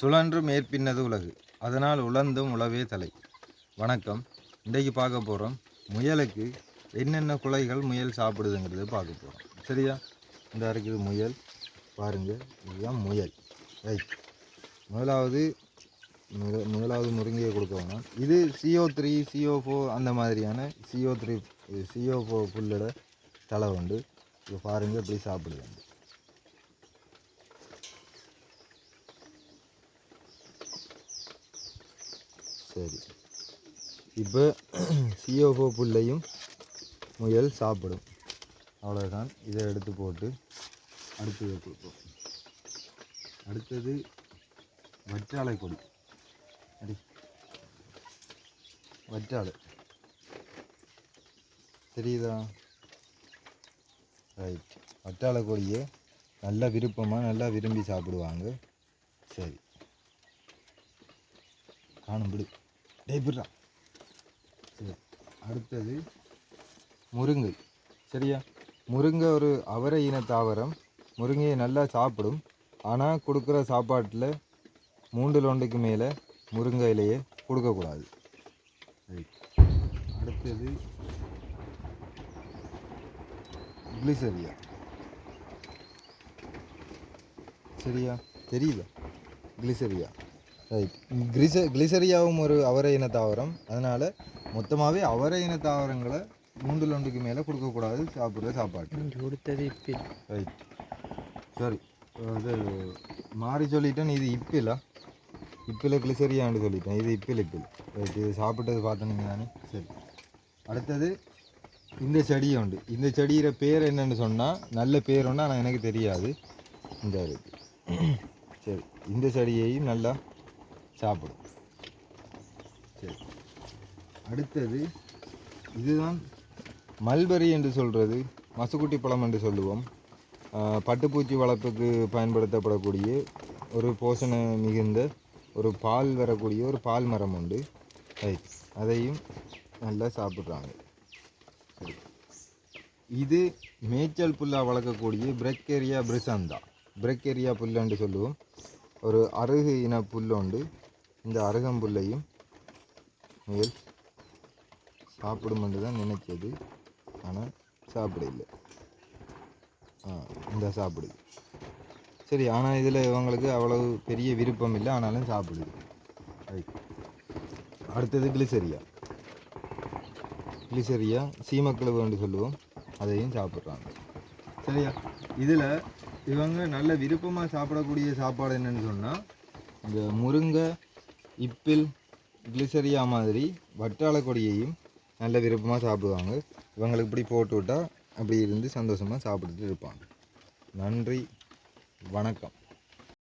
சுழன்று மேற்பின்னது உலகு. அதனால் உழந்தும் உழவே தலை. வணக்கம். இன்றைக்கு பார்க்க போகிறோம் முயலுக்கு என்னென்ன குலைகள் முயல் சாப்பிடுதுங்கிறத பார்க்க போகிறோம். சரியா? இந்த இருக்குது முயல். பாருங்கள் இதுதான் முயல். ரைட் முதலாவது முதலாவது முருங்கையை கொடுக்க இது சிஓ த்ரீ சிஓ ஃபோர் அந்த மாதிரியான சிஓ த்ரீ சிஓ ஃபோ புல்லோட தலை உண்டு. இது பாருங்கள் இப்படி சாப்பிடுவாங்க சரி. இப்போ சிஓஓ புல்லையும் முயல் சாப்பிடும். அவ்வளோதான் இதை எடுத்து போட்டு அடுத்தது கொடுப்போம் அடுத்தது வற்றாலை கொடி அடி. வற்றாலை தெரியுதா? ரைட் வற்றாலை கொடியை நல்லா விருப்பமாக நல்லா விரும்பி சாப்பிடுவாங்க. சரி. காணும் டேபிடா சரி அடுத்தது முருங்கை. சரியா? முருங்கை ஒரு அவரை இன தாவரம். முருங்கையை நல்லா சாப்பிடும். ஆனால் கொடுக்குற சாப்பாட்டில் மூன்று ஒன்றுக்கு மேலே முருங்கை இலையை கொடுக்கக்கூடாது அடுத்தது கிளிசரியா. சரியா? தெரியுதா? கிளிசரியா? ரைட் கிளிச கிளிசரியாவும் ஒரு அவரை இன தாவரம். அதனால் மொத்தமாகவே அவரை இன தாவரங்களை மூன்று ஒன்றுக்கு மேலே கொடுக்கக்கூடாது சாப்பிட்ற சாப்பாட்டு. கொடுத்தது இப்போ ரைட் சரி இது மாறி சொல்லிட்டேன் இது இப்பிலா. இப்பில் கிளிசரியான்னு சொல்லிட்டேன் இது இப்பில் இப்பில். ரைட் இது சாப்பிட்டது பார்த்தீங்க தானே? சரி. அடுத்தது இந்த செடியை உண்டு. இந்த செடியிற பேர் என்னன்னு சொன்னால் நல்ல பேர் ஆனால் எனக்கு தெரியாது. இந்த இருக்கு சரி. இந்த செடியையும் நல்லா சாப்பிடும். சரி. அடுத்தது இதுதான் மல்பெரி என்று சொல்கிறது மசுக்குட்டி பழம் என்று சொல்லுவோம். பட்டுப்பூச்சி வளர்ப்புக்கு பயன்படுத்தப்படக்கூடிய ஒரு போஷண மிகுந்த ஒரு பால் வரக்கூடிய ஒரு பால் மரம் உண்டு. ரைட் அதையும் நல்லா சாப்பிட்றாங்க. சரி. இது மேய்ச்சல் புல்லாக வளர்க்கக்கூடிய பிரக்கேரியா பிரிசந்தா. பிரக்கேரியா புல்லுன்னு சொல்லுவோம். ஒரு அருகு இன புல் உண்டு. இந்த அருகம்புல்லையும் முயல் சாப்பிடுமென்று தான் நினைச்சது ஆனால் சாப்பிட இல்லை. ஆ இந்த சாப்பிடுது சரி ஆனால் இதில் இவங்களுக்கு அவ்வளவு பெரிய விருப்பம் இல்லை. ஆனாலும் சாப்பிடுது ரைட் அடுத்தது கிளிசரியா? கிளிசரியா சீமக்கிழவுன்னு சொல்லுவோம். அதையும் சாப்பிட்றாங்க. சரியா? இதில் இவங்க நல்ல விருப்பமாக சாப்பிடக்கூடிய சாப்பாடு என்னன்னு சொன்னால் இந்த முருங்கை இப்பில் கிளிசரியா மாதிரி வட்டாள கொடியையும் நல்ல விருப்பமாக சாப்பிடுவாங்க. இவங்களுக்கு இப்படி போட்டு விட்டால் அப்படி இருந்து சந்தோஷமாக சாப்பிட்டுட்டு இருப்பாங்க. நன்றி. வணக்கம்.